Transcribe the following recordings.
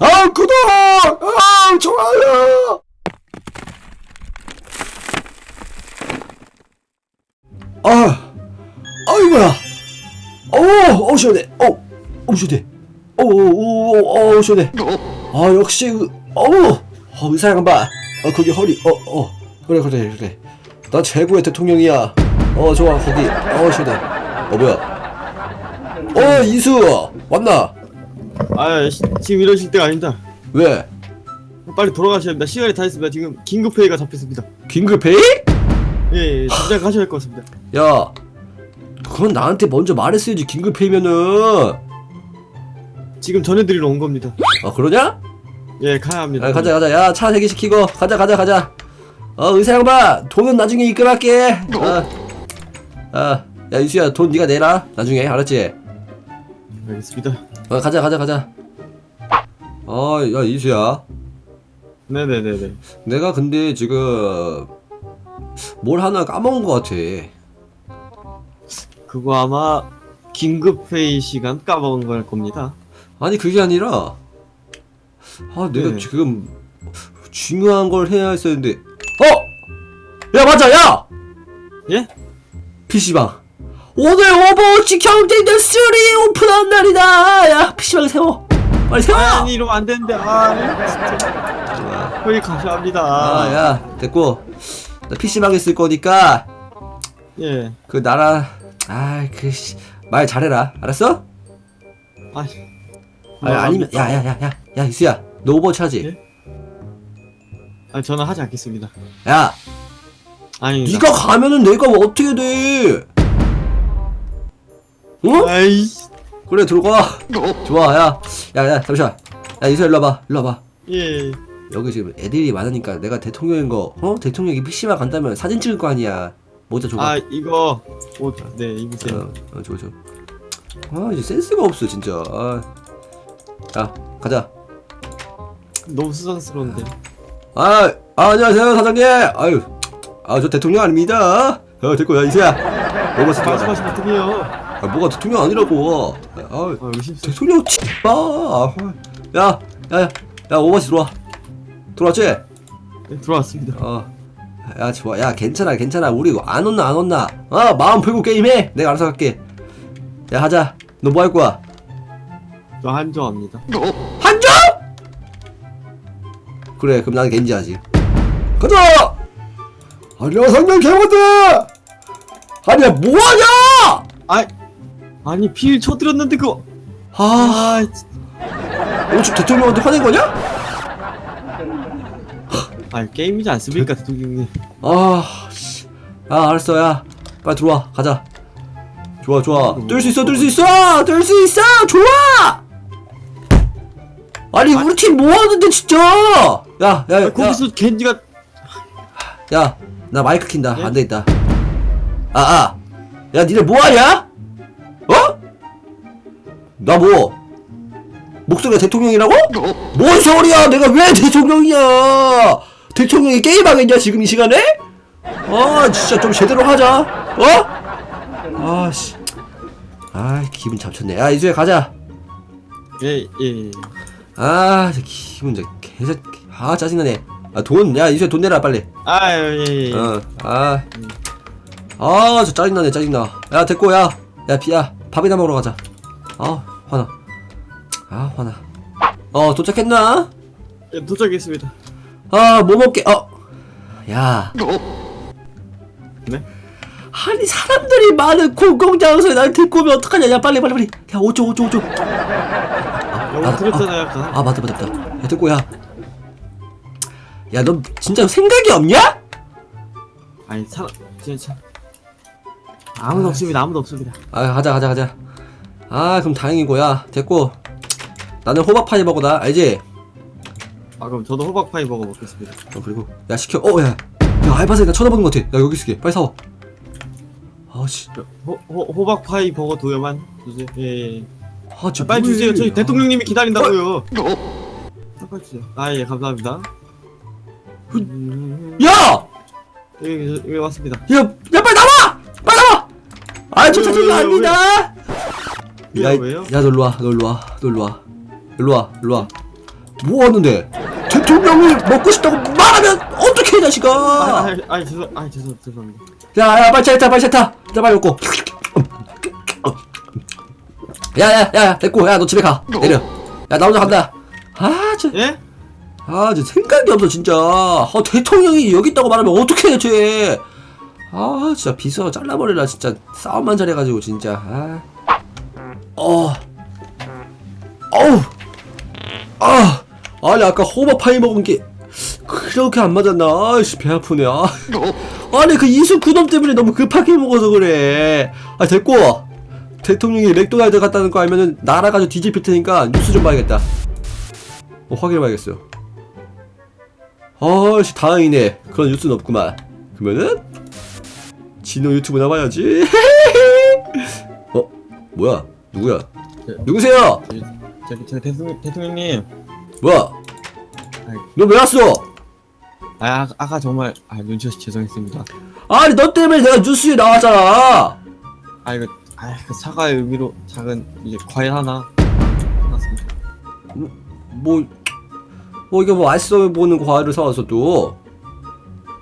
아 구독! 아 좋아요! 아 아이고야? 어어 시원해 시원해 어어어 시원해 아 역시 의- 어우 어, 의사 양반 어 거기 허리 어어. 그래 그래 그래. 나 최고의 대통령이야. 어 좋아 거기. 어 시원해 어 뭐야? 어 이수! 왔나 아 시- 지금 이러실 때가 아닙니다. 왜 빨리 돌아가셔야 합니다. 시간이 다 있습니다. 지금 긴급 회의가 잡혔습니다. 긴급 회의? 예, 예 당장 가셔야 할 것 같습니다. 야, 그건 나한테 먼저 말했어야지 긴급 회의면은. 지금 전해드리러 온 겁니다. 아 그러냐? 예, 가야 합니다. 아, 가자 가자. 야 차 대기시키고 가자 가자 가자. 어 의사 양반 돈은 나중에 입금할게. 어. 아, 야 이수야 돈 네가 내라. 나중에 알았지? 알겠습니다. 어 가자 가자 가자. 어야 이수야. 네네네네. 내가 근데 지금 뭘 하나 까먹은 것 같아. 그거 아마 긴급 회의 시간 까먹은 걸 겁니다. 아니 그게 아니라 아 내가 네. 지금 중요한 걸 해야 했었는데 어! 야 맞아 야! 예? PC방 오늘 오버워치 경쟁전 3 오픈한 날이다 야 PC방 세워 빨리 세워 아, 아니 이러면 안 되는데. 아, 진짜. 회의 가셔야 합니다. 아 야 됐고 나 PC방에 쓸 거니까 예. 그 나라 아그말 잘해라 알았어? 아, 아, 아니면 야야야야 야 야 이수야 너 오버워치 하지? 예? 아, 저는 하지 않겠습니다. 야 아니. 네가 가면은 내가 뭐 어떻게 돼? 응? 아이. 그래 들어가. 좋아 야. 야야 잠시만. 야 이수 일로 와봐. 일로 와봐. 예. 여기 지금 애들이 많으니까 내가 대통령인 거 어? 대통령이 PC방 간다면 사진 찍을 거 아니야. 모자 줘봐. 아, 이거 옷, 네, 입으세요. 어, 어, 줘, 줘. 아, 이제 센스가 없어, 진짜. 아. 야, 가자. 너무 수상스러운데. 아, 아, 안녕하세요, 사장님. 아유, 아, 저 대통령 아닙니다. 어, 됐고, 야, 이수야. 뭐가 대통령? 아니야. 말씀하시면 어떡해요? 아, 뭐가 대통령 아니라고. 아, 아, 의심스러워. 대통령 치 아, 야, 야, 야, 야, 오버치 들어와. 들어왔지? 네, 들어왔습니다. 어. 야, 좋아. 야, 괜찮아, 괜찮아. 우리 안 온나, 안 온나. 어, 마음 풀고 게임해. 내가 알아서 할게. 야, 하자. 너 뭐 할 거야? 저 한조합니다. 한정! 그래, 그럼 나는 겐지 하지. 가자! 안녕하세요, 개모들! 아니야, 뭐하냐! 아, 아니 필 쳐드렸는데 그거. 아, 오늘 지금 대통령한테 화낸 거냐? 아 게임이지 않습니까 대통령님? 아, 씨. 아, 알았어, 야. 빨리 들어와, 가자. 좋아, 좋아. 뜰 수 있어, 뜰 수 있어! 뜰 수 있어! 좋아! 아니, 우리 팀 뭐 하는데, 진짜! 야, 야, 아, 야. 거기서 겐지가 야, 나 마이크 킨다. 예? 안 되겠다. 아, 아. 야, 니네 뭐 하냐? 어? 나 뭐? 목소리가 대통령이라고? 뭔 소리야? 내가 왜 대통령이야? 대통령이 게임하겠냐, 지금 이 시간에? 아, 진짜 좀 제대로 하자. 어? 아, 씨. 아, 기분 잡쳤네. 야, 이주에 가자. 예예 예. 아, 기분 진짜 개자. 아, 짜증나네. 아, 돈. 야, 이주에 돈 내라, 빨리. 아 예 예. 어, 아, 아, 저 짜증나네, 짜증나. 야, 됐고, 야, 야, 비야, 밥이나 먹으러 가자. 아, 화나. 아, 화나. 어, 도착했나? 예, 도착했습니다. 아, 뭐 먹게? 어, 야, 네? 아니 사람들이 많은 공공장소에 날 데리고 오면 어떡하냐? 야, 빨리, 빨리, 빨리. 야, 5초, 5초, 5초. 영어 들었잖아요 아까. 아, 맞다, 맞다, 맞다. 야, 됐고, 야. 야, 너 진짜 생각이 없냐? 아니 사람 진짜 아무도 없습니다 아무도 없습니다. 아 가자 가자 가자 아 그럼 다행이고 야 됐고 나는 호박 파이 먹어다 알지? 아 그럼 저도 호박 파이 먹어 먹겠습니다. 어 그리고 야 시켜 어야 야 알바생이가 쳐다보는 것 같아 야 여기 있을게 빨리 사와 아씨 저, 호, 호 호박 파이 버거 두 개만 주세요. 예. 예. 아 진짜 빨리. 주세요. 저희 아. 대통령님이 기다린다고요. 빨리 주세요. 아 예 감사합니다. 음, 야! 여기 여기 왔습니다. 야! 야 빨리 나와! 빨리 나와! 아저 왜요, 대통령 왜요, 아닙니다 야, 왜요? 야, 너 일로 와, 너 일로 와, 너 일로 와. 일로 와, 일로 와. 뭐 하는데? 대통령이 먹고 싶다고 말하면 어떻게 이 자식아? 아, 아, 아, 죄송, 아, 죄송, 죄송합니다. 야, 야, 빨리 차, 빨리 차 타. 자, 빨리 먹고. 야, 야, 야, 됐고, 야, 너 집에 가. 내려. 야, 나 혼자 간다. 아, 저, 예? 아, 저 생각이 없어, 진짜. 아, 대통령이 여기 있다고 말하면 어떻게 해, 쟤. 아, 진짜 비서 잘라버리라, 진짜. 싸움만 잘해가지고, 진짜. 아. 어. 어우. 아. 아니, 아까 호버파이 먹은 게 그렇게 안 맞았나? 아이씨, 배 아프네. 아. 아니, 그 이수 그놈 때문에 너무 급하게 먹어서 그래. 아, 됐고. 대통령이 맥도날드 갔다는 거 알면은 날아가지고 뒤집힐 테니까 뉴스 좀 봐야겠다. 어, 확인해 봐야겠어. 아씨 다행이네. 그런 뉴스는 없구만. 그러면은 진호 유튜브나 봐야지. 어 뭐야 누구야? 네. 누구세요? 저기, 저 대통령, 대통령님. 뭐야? 아이. 너왜 왔어? 아, 아, 아까 정말, 아, 눈치 없이 죄송했습니다. 아니 너 때문에 내가 뉴스에 나왔잖아. 아, 이거, 아, 그 사과의 의미로 작은, 이제, 과일 하나. 해놨습니다. 뭐, 뭐 이게 뭐 맛있어 보이는 과일을 사와서 또.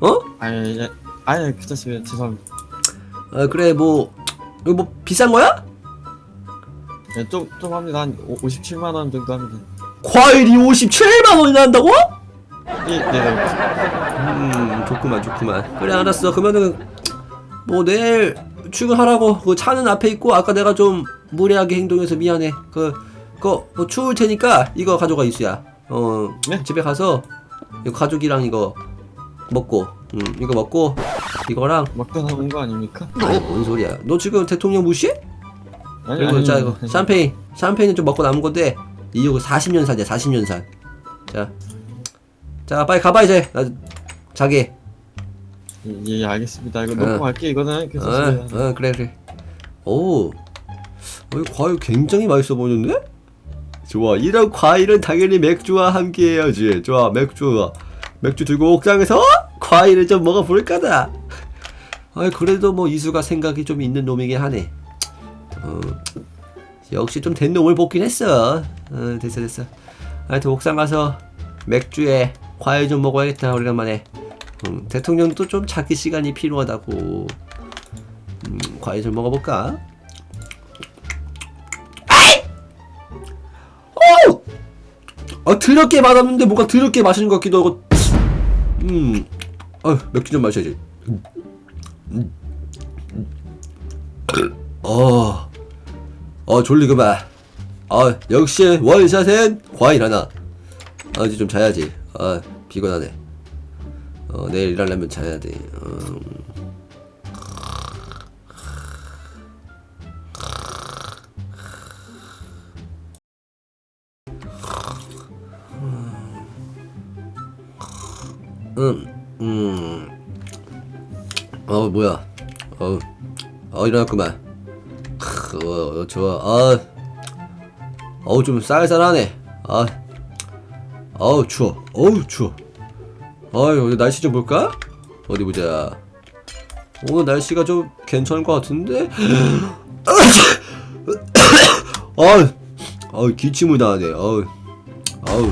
어? 아니, 예, 아니, 괜찮습니다. 죄송합니다. 아 그래 뭐 이거 뭐 비싼 거야? 예, 좀, 좀 합니다. 한 오, 57만원 정도 합니다. 과일이 57만 원이나 한다고? 예, 네, 네. 음 좋구만 좋구만 그래 알았어 그러면은 뭐 내일 출근하라고 그 차는 앞에 있고 아까 내가 좀 무례하게 행동해서 미안해 그그뭐 추울 테니까 이거 가져가 이수야 어 네? 집에 가서 이거 가족이랑 이거 먹고 음 이거 먹고 이거랑 막다 하는 거 아닙니까? 아니 뭔 소리야 너 지금 대통령 무시해? 아니, 그리고 아니, 자 이거. 샴페인 샴페인은 좀 먹고 남은 건데 이거 40년산이야 40년산 자 자 빨리 가봐 이제 나 자기 예, 예, 알겠습니다. 이거 어. 놓고 갈게, 이거는. 어, 괜찮습니다. 어 그래 그래 오 어, 이 과일 굉장히 맛있어 보이는데? 좋아 이런 과일은 당연히 맥주와 함께 해야지 좋아 맥주 맥주 들고 옥상에서 과일을 좀 먹어볼까다 아 그래도 뭐 이수가 생각이 좀 있는 놈이긴 하네 어, 역시 좀 된 놈을 뽑긴 했어 어, 됐어 됐어 하여튼 옥상 가서 맥주에 과일 좀 먹어야겠다 오래간만에 음, 대통령도 좀 자기 시간이 필요하다고 음, 과일 좀 먹어볼까? 어! 아, 더럽게 맛없는데 뭔가 더럽게 맛있는 것 같기도 하고. 음, 아, 맥주 좀 마셔야지. 음, 음, 음. 어, 어, 졸리구만. 아, 역시 원샷엔 과일 하나. 아, 이제 좀 자야지. 아, 피곤하네. 어, 내일 일하려면 자야 돼. 어, 음, 음. 어, 뭐야. 어, 어, 일어났구만. 어, 좋아. 아, 어우, 좀 쌀쌀하네. 아, 어우, 추워. 어우, 추워. 어이, 오늘 날씨 좀 볼까? 어디 보자. 오늘 날씨가 좀 괜찮을 것 같은데? 어우, 어우, 기침을 나네. 어우, 어우.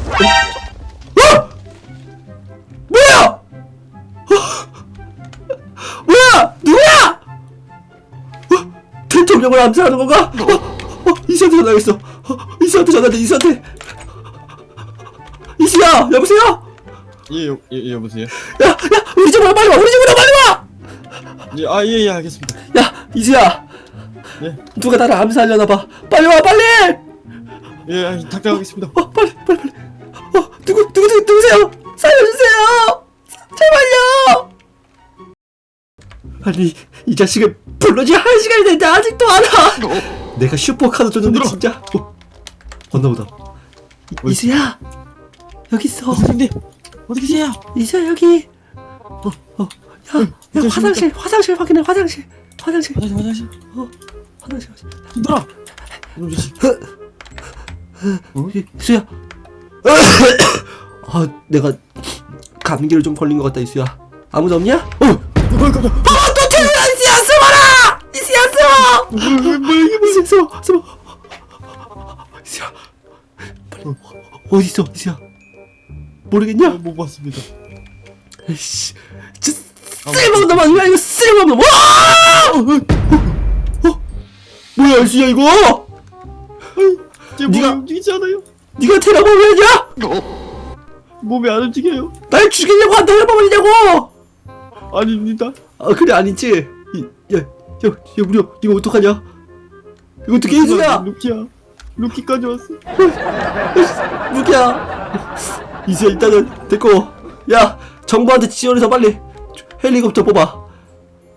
대통령을 암살하는 건가? 어, 어, 이수한테 전화하겠어. 어, 이수한테 전화돼, 이수한테. 이수야, 여보세요? 예, 여, 예, 예, 여보세요? 야, 야, 우리 집으로 빨리 와, 우리 집으로 빨리 와! 예, 아, 예, 예, 알겠습니다. 야, 이수야, 예, 누가 나를 암살하려나 봐. 빨리 와, 빨리! 예, 아, 당장하겠습니다. 어, 빨리, 빨리, 빨리. 어, 누구, 누구, 누구, 누구세요? 살려주세요! 제발요! 아니, 이 자식을 불러지 한 시간이 됐는데 아직도 안 와! 내가 슈퍼 카드 줬는데 손들어. 진짜. 어, 왔나 보다. 이, 이수야! 여기 있어. 선생님, 어디 계세요? 이수야, 여기. 어, 어. 야, 야, 화장실, 화장실 확인해, 화장실. 화장실, 화장실, 화장실. 어, 화장실, 화장실. 손들어! 이놈 자식. 어? 이수야. 아, 내가 감기를 좀 걸린 것 같다, 이수야. 아무도 없냐? 어! 어, 깜짝. 무슨 숨어. 이수야. 빨리, 어디 있어, 이수야? 모르겠냐? 못 봤습니다. 에이씨, 저 쓸모없는 놈 아니야 이거 쓸모없는 놈. 와! 어, 어, 뭐야 이씨야 이거? 제 몸이 네가- 움직이지 않아요. 네가 테러범이냐? 몸이 안 움직여요. 날 죽이려고 한 테러범이냐고? 아닙니다. 아 그래 아니지? 이, 야, 야, 야 무려 이거 어떡하냐? 이거 어떻게 해주냐? 루키야. 루키까지 왔어. 무기야 이제 일단은 됐고 야 정부한테 지원해서 빨리 헬리콥터 뽑아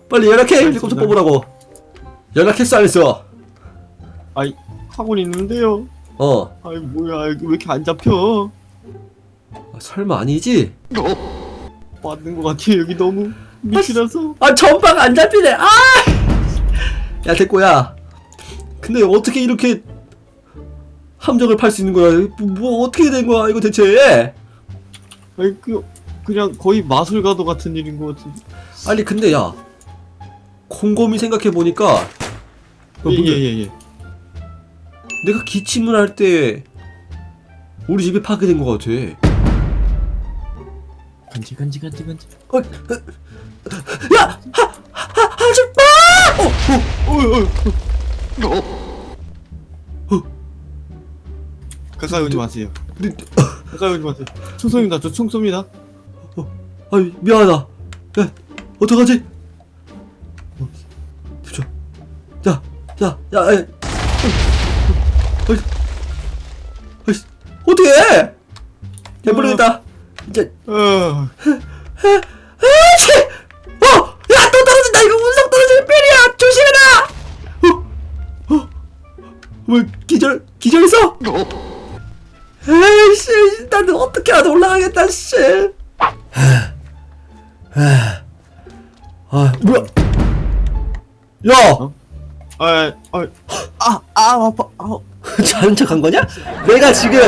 빨리 연락해 헬리콥터. 뽑으라고 연락했어 안 했어? 아이 하고 있는데요. 어 아이 뭐야 이거 왜 이렇게 안 잡혀? 아, 설마 아니지? 맞는 것 같아요. 여기 너무 밑이라서. 아 전방 안 잡히네 아 야 됐고 야 근데 어떻게 이렇게 함정을 팔 수 있는 거야 뭐, 뭐 어떻게 된 거야 이거 대체 아이 그 그냥 거의 마술가도 같은 일인 것 같은데. 아니 근데 야 곰곰이 생각해 보니까 예예예 예. 내가 기침을 할 때 우리 집에 파괴된 것 같아. 간지 간지 간지 간지. 어, 어, 야, 하, 하, 하지 마! 어, 어. 가까이 오지 마세요. 네, 가까이 오지 마세요. 총 쏩니다. 저총 쏩니다. 아이 미안하다. 야, 어떡하지? 어, 저, 야, 야, 야, 야, 어이, 어이, 어떻게 해? 야, 모르겠다. 이제, 어. 아치! 뭐, 기절, 기절했어? 에이씨, 나는 어떻게 하다 올라가겠다, 씨! 아, 뭐야? 야! 어? 아, 아, 아, 아, 아파. 아, 자는 척한 거냐? 내가 지금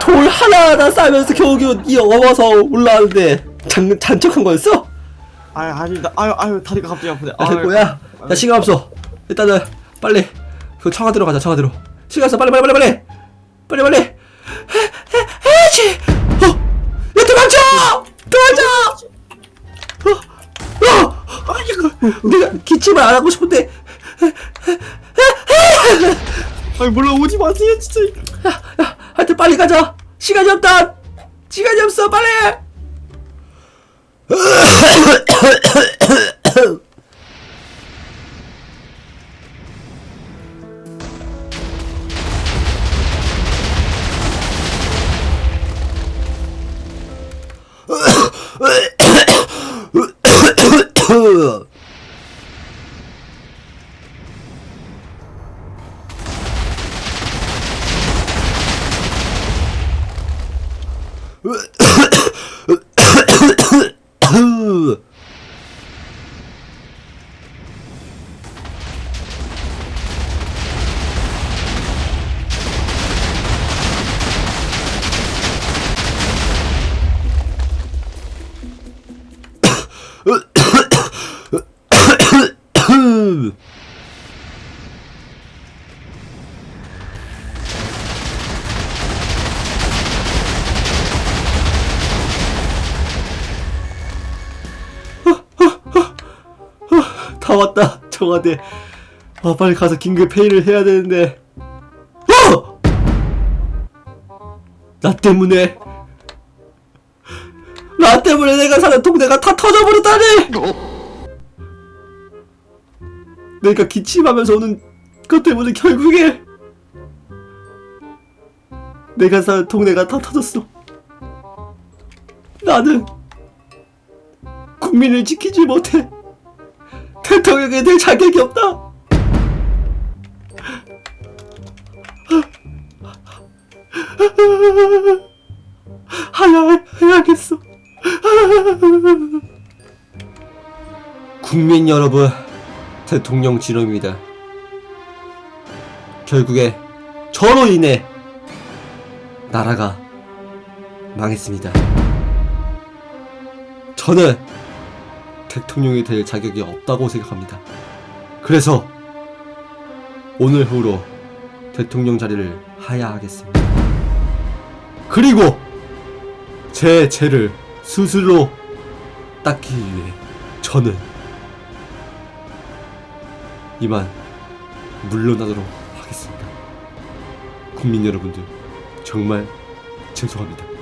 돌 하나 하나 싸면서 겨우겨우 이 어워서 올라왔는데 장, 잔척한 거였어? 아, 아니다. 아유, 아유, 다리가 갑자기 아프네. 야, 됐고야. 야, 시간 없어. 일단은 빨리 그 청와대로 가자. 청와대로. 시간 없어. 빨리 빨리 빨리 빨리. 빨리 빨리. 해지. 어. 야 도망쳐! 도망쳐! 어. 어. 내가 기침을 안 하고 싶은데. 아니, 몰라, 오지 마세요, 진짜. 야, 하여튼 빨리 가자. 시간이 없다. 시간이 없어. 빨리. Ugh! 다 왔다. 청와대. 아 빨리 가서 긴급 회의를 해야 되는데. 어! 나 때문에. 나 때문에 내가 사는 동네가 다 터져버렸다니! 내가 기침하면서 오는 것 때문에 결국에 내가 사는 동네가 다 터졌어. 나는 국민을 지키지 못해 대통령이 될 자격이 없다. 하야 해야겠어. 국민 여러분, 대통령 진호입니다. 결국에 저로 인해 나라가 망했습니다. 저는 대통령이 될 자격이 없다고 생각합니다. 그래서 오늘 후로 대통령 자리를 하야하겠습니다. 그리고 제 죄를 스스로 닦기 위해 저는 이만 물러나도록 하겠습니다. 국민 여러분들 정말 죄송합니다.